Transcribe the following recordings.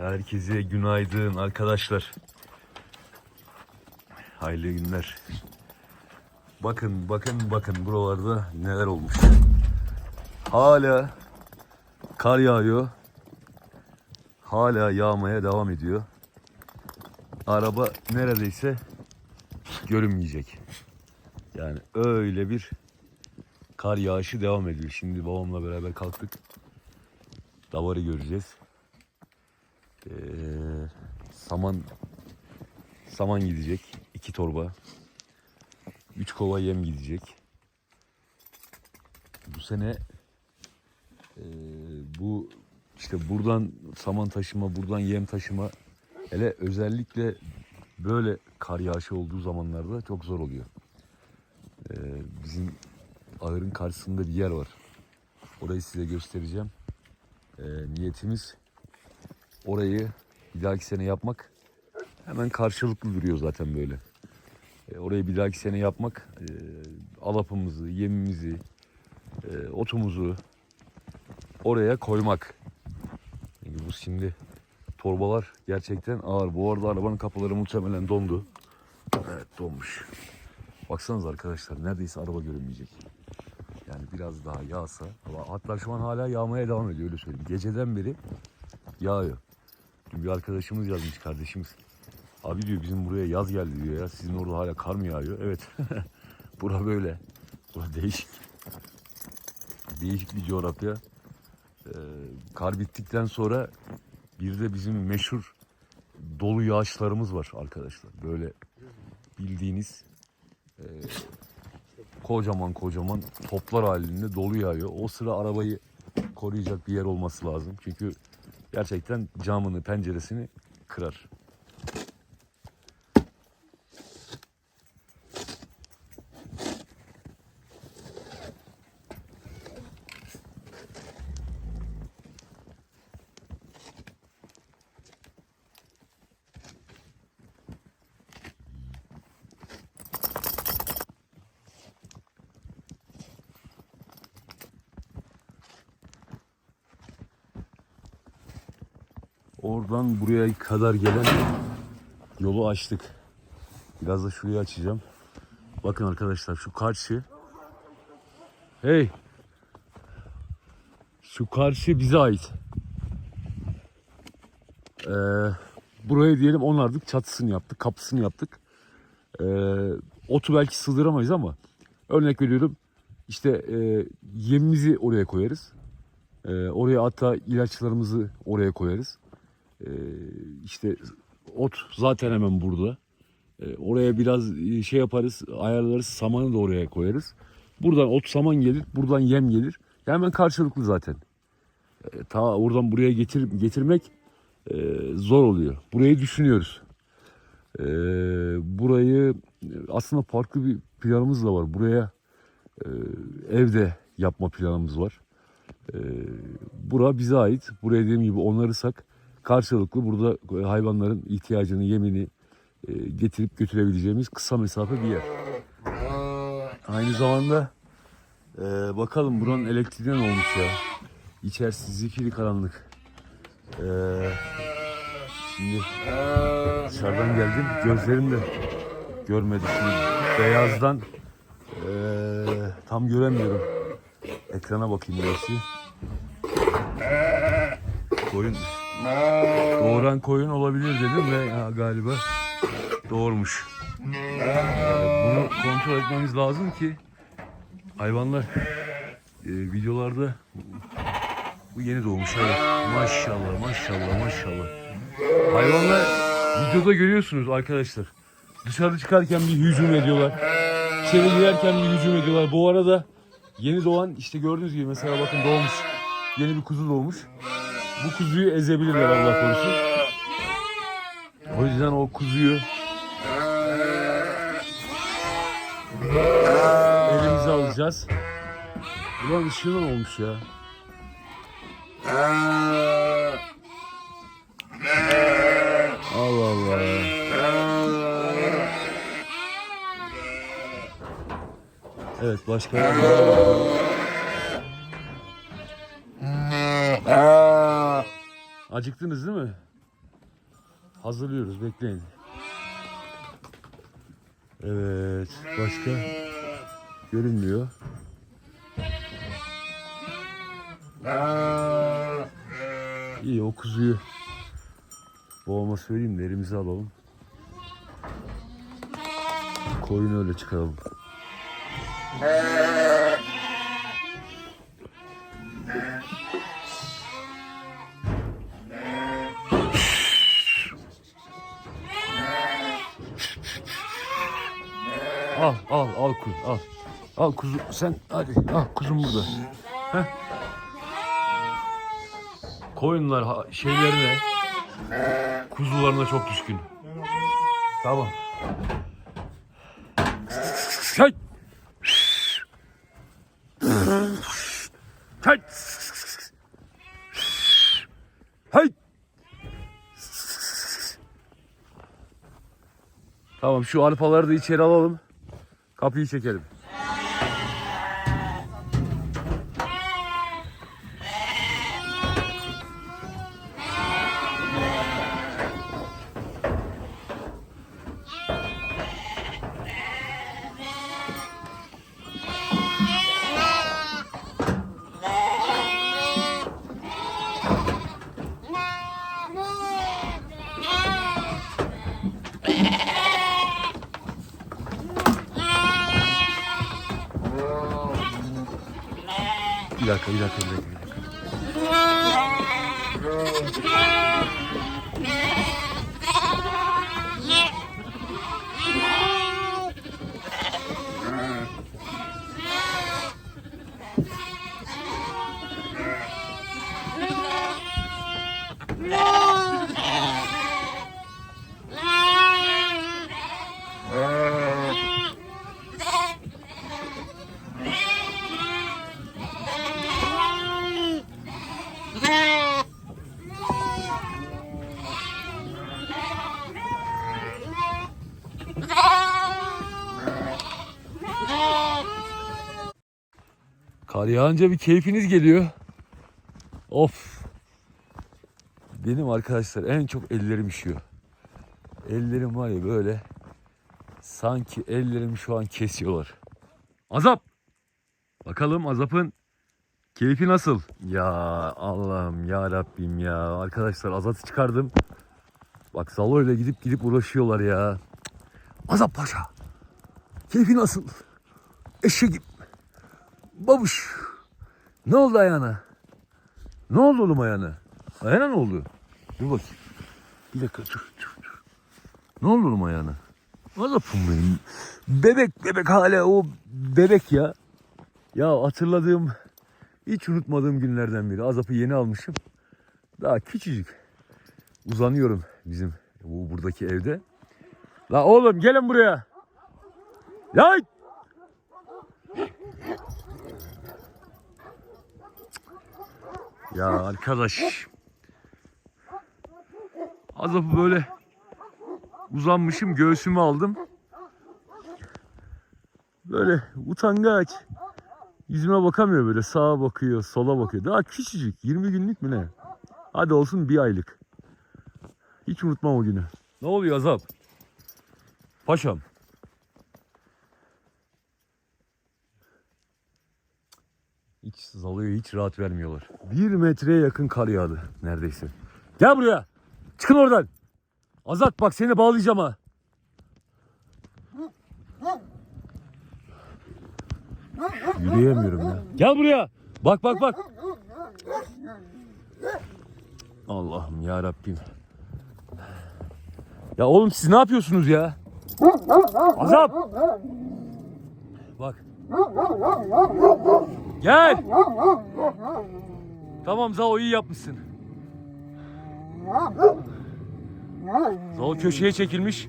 Herkese günaydın arkadaşlar. Hayırlı günler. Bakın bakın bakın buralarda neler olmuş. Hala kar yağıyor. Hala yağmaya devam ediyor. Araba neredeyse görünmeyecek. Yani öyle bir kar yağışı devam ediyor. Şimdi babamla beraber kalktık. Davarı göreceğiz. Ee, saman saman gidecek. iki torba. Üç kova yem gidecek. Bu sene ee, bu işte buradan saman taşıma, buradan yem taşıma hele özellikle böyle kar yağışı olduğu zamanlarda çok zor oluyor. Ee, bizim ahırın karşısında bir yer var. Orayı size göstereceğim. Ee, niyetimiz orayı bir dahaki sene yapmak hemen karşılıklı duruyor zaten böyle. Ee, orayı bir dahaki sene yapmak e, alapımızı, yemimizi, e, otumuzu oraya koymak. Yani bu şimdi torbalar gerçekten ağır. Bu arada arabanın kapıları muhtemelen dondu. Evet donmuş. Baksanız arkadaşlar neredeyse araba görünmeyecek. Yani biraz daha yağsa. Hatta şu an hala yağmaya devam ediyor öyle söyleyeyim. Geceden beri yağıyor. Bir arkadaşımız yazmış kardeşimiz. Abi diyor bizim buraya yaz geldi diyor ya. Sizin orada hala kar mı yağıyor? Evet. Bura böyle. Bura değişik. Değişik bir coğrafya. Ee, kar bittikten sonra bir de bizim meşhur dolu yağışlarımız var arkadaşlar. Böyle bildiğiniz e, kocaman kocaman toplar halinde dolu yağıyor. O sıra arabayı koruyacak bir yer olması lazım. Çünkü gerçekten camını, penceresini kırar. Oradan buraya kadar gelen yolu açtık. Biraz şurayı açacağım. Bakın arkadaşlar şu karşı. Hey. Şu karşı bize ait. Ee, buraya diyelim onardık. Çatısını yaptık. Kapısını yaptık. Ee, otu belki sığdıramayız ama örnek veriyorum. işte e, yemimizi oraya koyarız. Ee, oraya hatta ilaçlarımızı oraya koyarız. İşte ot zaten hemen burada. Ee, oraya biraz e, şey yaparız, ayarlarız, samanı da oraya koyarız. Buradan ot saman gelir, buradan yem gelir. Yani hemen karşılıklı zaten. Ee, ta oradan buraya getir, getirmek e, zor oluyor. Burayı düşünüyoruz. Ee, burayı aslında farklı bir planımız da var. Buraya e, evde yapma planımız var. Ee, bura bize ait. Buraya dediğim gibi onarırsak karşılıklı burada hayvanların ihtiyacını, yemini e, getirip götürebileceğimiz kısa mesafe bir yer. Aynı zamanda e, bakalım buranın elektriğinden olmuş ya. İçerisi zifiri karanlık. E, şimdi dışarıdan geldim. Gözlerim de görmedi. Şimdi beyazdan e, tam göremiyorum. Ekrana bakayım neresi. Koyun Doğuran koyun olabilir dedim ve galiba doğurmuş. Bunu kontrol etmemiz lazım ki hayvanlar e, videolarda bu yeni doğmuş evet. Maşallah maşallah maşallah. Hayvanlar videoda görüyorsunuz arkadaşlar. Dışarı çıkarken bir hücum ediyorlar. İçeri girerken bir hücum ediyorlar. Bu arada yeni doğan işte gördüğünüz gibi mesela bakın doğmuş. Yeni bir kuzu doğmuş bu kuzuyu ezebilirler Allah korusun. O yüzden o kuzuyu elimize alacağız. Ulan ışığından olmuş ya. Allah Allah. Evet başka Acıktınız değil mi? Hazırlıyoruz bekleyin. Evet başka görünmüyor. İyi o kuzuyu boğma söyleyeyim de elimize alalım. Koyunu öyle çıkaralım. Al al al kuzu al. Al kuzu sen hadi al kuzum burada. Heh. Koyunlar şeylerine kuzularına çok düşkün. Tamam. Hey! Hey! Hey! Tamam şu arpaları da içeri alalım. Kapıyı çekelim. Let's go! Kar yağınca bir keyfiniz geliyor. Of. Benim arkadaşlar en çok ellerim üşüyor. Ellerim var ya böyle sanki ellerimi şu an kesiyorlar. Azap. Bakalım Azap'ın keyfi nasıl? Ya Allah'ım ya Rabbim ya. Arkadaşlar Azat'ı çıkardım. Bak Zalo ile gidip gidip uğraşıyorlar ya. Azap Paşa. Keyfi nasıl? Eşeğim. Babuş. Ne oldu ayağına? Ne oldu oğlum ayağına? Ayağına ne oldu? Dur bakayım. Bir dakika dur dur dur. Ne oldu oğlum ayağına? Azapım benim. Bebek bebek hala o bebek ya. Ya hatırladığım hiç unutmadığım günlerden biri. Azap'ı yeni almışım. Daha küçücük. Uzanıyorum bizim bu buradaki evde. La oğlum gelin buraya. Ya Ya arkadaş. Azap'ı böyle uzanmışım göğsümü aldım. Böyle utangaç. Yüzüme bakamıyor böyle sağa bakıyor sola bakıyor. Daha küçücük 20 günlük mü ne? Hadi olsun bir aylık. Hiç unutmam o günü. Ne oluyor Azap? Paşam. Hiç Zalo'ya hiç rahat vermiyorlar. Bir metreye yakın kar yağdı neredeyse. Gel buraya. Çıkın oradan. Azat bak seni bağlayacağım ha. Yürüyemiyorum ya. Gel buraya. Bak bak bak. Allah'ım ya Rabbim. Ya oğlum siz ne yapıyorsunuz ya? Azap. Bak. Gel. Tamam Zao iyi yapmışsın. Zao köşeye çekilmiş.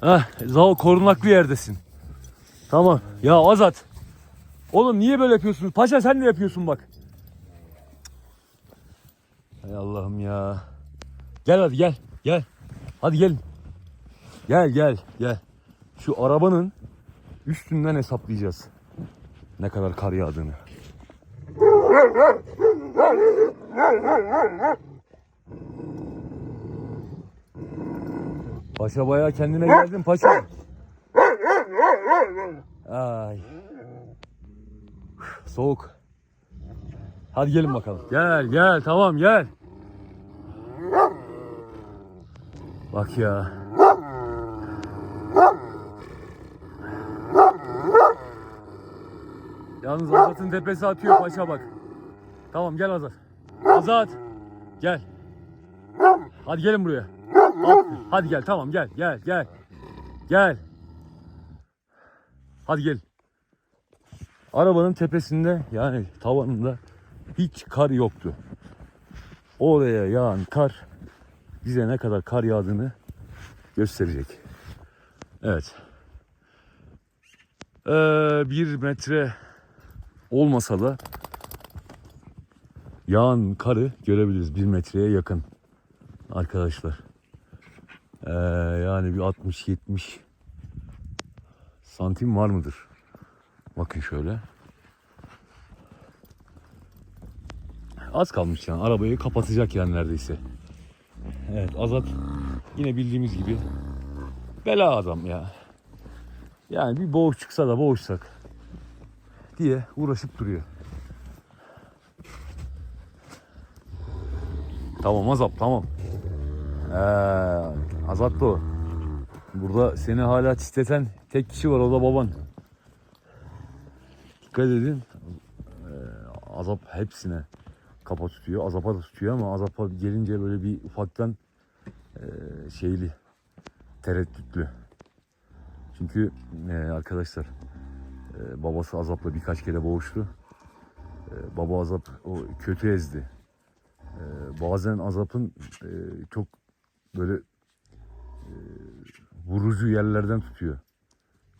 Heh, Zao korunaklı yerdesin. Tamam. Ya Azat. Oğlum niye böyle yapıyorsunuz? Paşa sen de yapıyorsun bak. Hay Allah'ım ya. Gel hadi gel. Gel. Hadi gelin. Gel gel gel. Şu arabanın üstünden hesaplayacağız. Ne kadar kar yağdığını. Paşa bayağı kendine geldin paşa. Ay. Soğuk. Hadi gelin bakalım. Gel gel tamam gel. Bak ya. Yalnız Azat'ın tepesi atıyor paşa bak. Tamam gel Azat. Azat. Gel. Hadi gelin buraya. Hadi gel tamam gel gel gel. Gel. Hadi gel. Arabanın tepesinde yani tavanında hiç kar yoktu. Oraya yağan kar bize ne kadar kar yağdığını gösterecek. Evet. Ee, bir metre olmasa da yağan karı görebiliriz. Bir metreye yakın arkadaşlar. Ee, yani bir 60-70 santim var mıdır? Bakın şöyle. Az kalmış yani. Arabayı kapatacak yani neredeyse. Evet Azat yine bildiğimiz gibi bela adam ya. Yani bir boğuş çıksa da boğuşsak diye uğraşıp duruyor. Tamam Azap tamam. Ee, Azat da o. Burada seni hala titreten tek kişi var o da baban. Dikkat edin. Ee, azap hepsine kafa tutuyor. Azap'a da tutuyor ama Azap'a gelince böyle bir ufaktan e, şeyli, tereddütlü. Çünkü e, arkadaşlar e, babası Azap'la birkaç kere boğuştu. E, baba Azap o kötü ezdi. E, bazen Azap'ın e, çok böyle e, vurucu yerlerden tutuyor.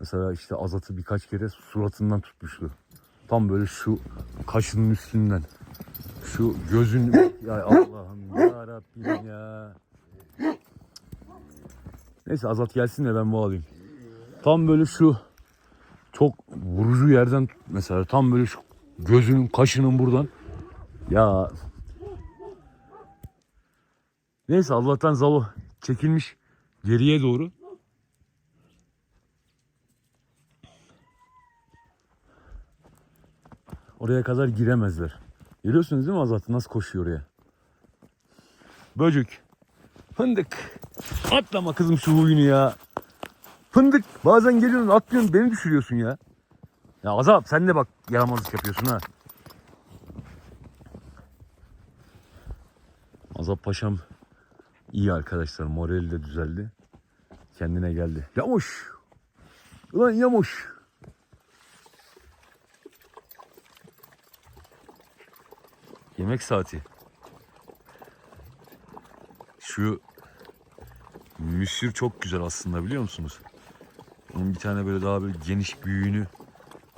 Mesela işte Azat'ı birkaç kere suratından tutmuştu. Tam böyle şu kaşının üstünden. Şu gözün ya Allah'ım ya Rabbim ya. Neyse Azat gelsin de ben bu alayım. Tam böyle şu vurucu yerden mesela tam böyle şu gözünün kaşının buradan. Ya Neyse Allah'tan Zalo çekilmiş geriye doğru. Oraya kadar giremezler. Görüyorsunuz değil mi Azat nasıl koşuyor oraya? Böcük. Fındık. Atlama kızım şu huyunu ya. Fındık. Bazen geliyorsun atlıyorsun beni düşürüyorsun ya. Ya Azat sen de bak yaramazlık yapıyorsun ha. Azap Paşam iyi arkadaşlar. Morali de düzeldi. Kendine geldi. Yamuş. Ulan yamuş. Yemek saati. Şu müsür çok güzel aslında biliyor musunuz? Onun bir tane böyle daha böyle geniş büyüğünü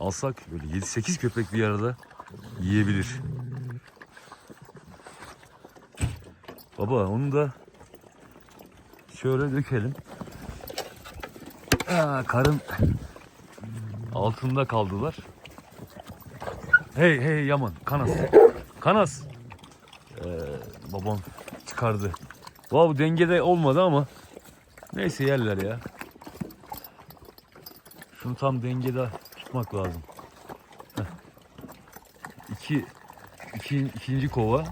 alsak böyle 7-8 köpek bir arada yiyebilir. Baba onu da şöyle dökelim. Aa, karın altında kaldılar. Hey hey Yaman Kanas. Kanas. Ee, babam çıkardı. Vav dengede olmadı ama neyse yerler ya. Şunu tam dengede tutmak lazım. İki, iki, ikinci kova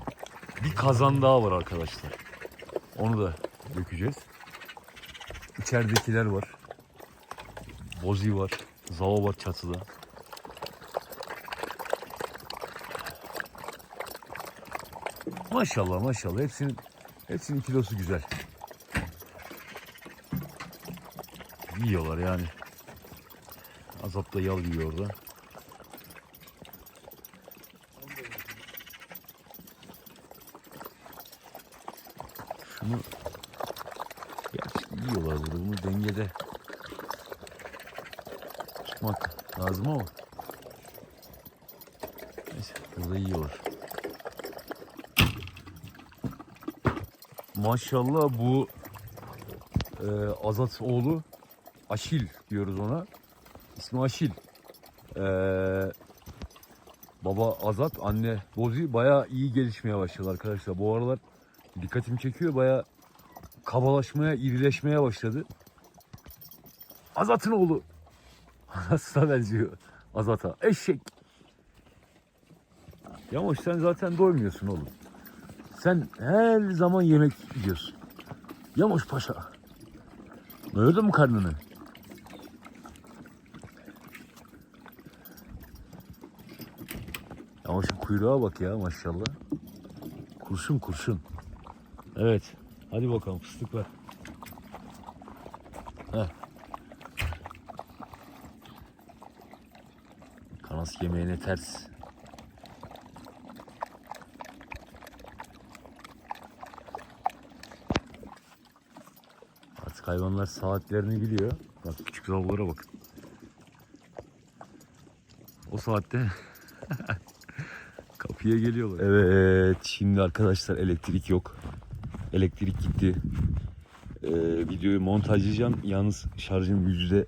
bir kazan daha var arkadaşlar. Onu da dökeceğiz. İçeridekiler var. Bozi var. Zava var çatıda. Maşallah maşallah hepsinin hepsinin kilosu güzel. Yiyorlar yani. Azap da yal yiyor orada. Şunu gerçi yiyorlar burada bunu dengede tutmak lazım ama neyse burada yiyorlar. Maşallah bu e, Azat oğlu Aşil diyoruz ona. İsmi Aşil. E, baba Azat, anne Bozi bayağı iyi gelişmeye başladı arkadaşlar. Bu aralar dikkatimi çekiyor bayağı kabalaşmaya, irileşmeye başladı. Azat'ın oğlu. Anasına benziyor. Azat'a. Eşek. Yamoş sen zaten doymuyorsun oğlum. Sen her zaman yemek yiyorsun. Yamoş paşa. Doyurdun mu karnını? Yamoş'un kuyruğa bak ya maşallah. Kurşun kurşun. Evet. Hadi bakalım fıstık ver. Heh. Kanas yemeğine ters. Artık hayvanlar saatlerini biliyor. Bak küçük yavrulara bakın. O saatte kapıya geliyorlar. Evet şimdi arkadaşlar elektrik yok. Elektrik gitti. Ee, videoyu montajlayacağım. Yalnız şarjım yüzde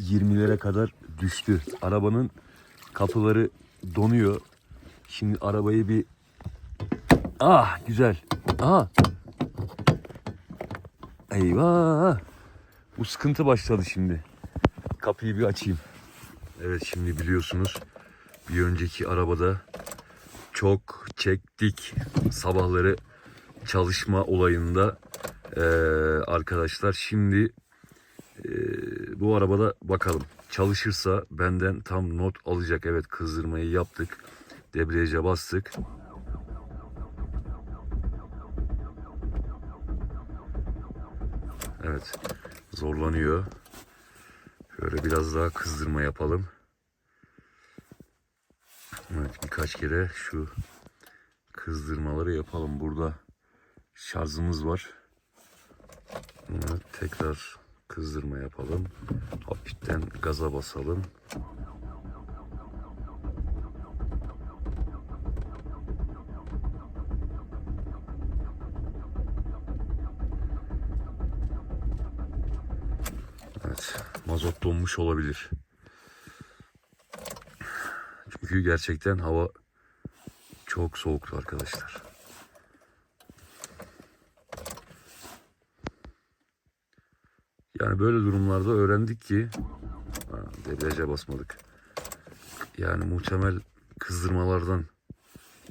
20'lere kadar düştü. Arabanın kapıları donuyor. Şimdi arabayı bir Ah güzel. Ah. Eyvah. Bu sıkıntı başladı şimdi. Kapıyı bir açayım. Evet şimdi biliyorsunuz bir önceki arabada çok çektik sabahları çalışma olayında Ee, arkadaşlar. Şimdi ee, bu arabada bakalım. Çalışırsa benden tam not alacak. Evet kızdırmayı yaptık. Debriyaja bastık. Evet zorlanıyor. Şöyle biraz daha kızdırma yapalım evet birkaç kere şu kızdırmaları yapalım burada şarjımız var bunu tekrar kızdırma yapalım. Hafiften gaza basalım. Evet, mazot donmuş olabilir. Çünkü gerçekten hava çok soğuktu arkadaşlar. Yani böyle durumlarda öğrendik ki ha, debriyaja basmadık. Yani muhtemel kızdırmalardan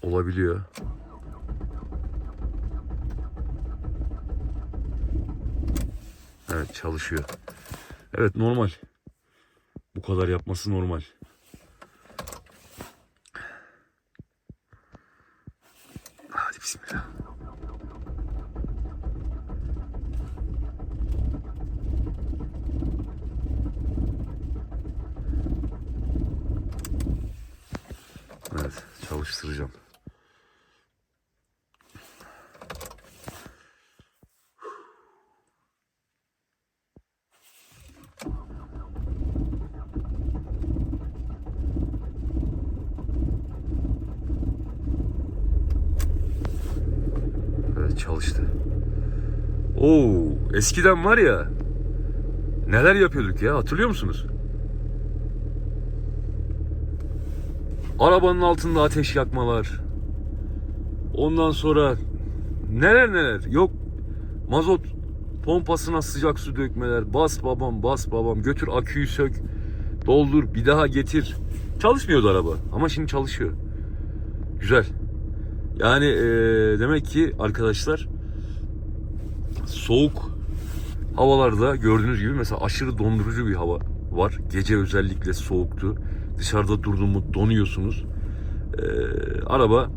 olabiliyor. Evet çalışıyor. Evet normal. Bu kadar yapması normal. Hadi bismillah. Evet Evet çalıştı. Oo, eskiden var ya neler yapıyorduk ya hatırlıyor musunuz? Arabanın altında ateş yakmalar. Ondan sonra neler neler. Yok mazot pompasına sıcak su dökmeler. Bas babam bas babam götür aküyü sök. Doldur bir daha getir. Çalışmıyordu araba ama şimdi çalışıyor. Güzel. Yani eee, demek ki arkadaşlar soğuk havalarda gördüğünüz gibi mesela aşırı dondurucu bir hava var. Gece özellikle soğuktu. Dışarıda durdun mu donuyorsunuz. Ee, araba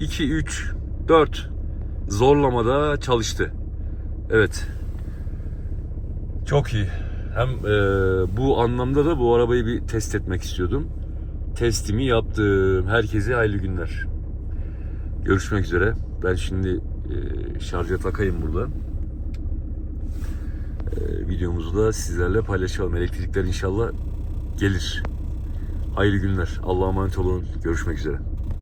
2, 3, 4 zorlamada çalıştı. Evet. Çok iyi. Hem e, bu anlamda da bu arabayı bir test etmek istiyordum. Testimi yaptım. Herkese hayırlı günler. Görüşmek üzere. Ben şimdi e, şarja takayım burada. E, videomuzu da sizlerle paylaşalım. Elektrikler inşallah gelir. Hayırlı günler. Allah'a emanet olun. Görüşmek üzere.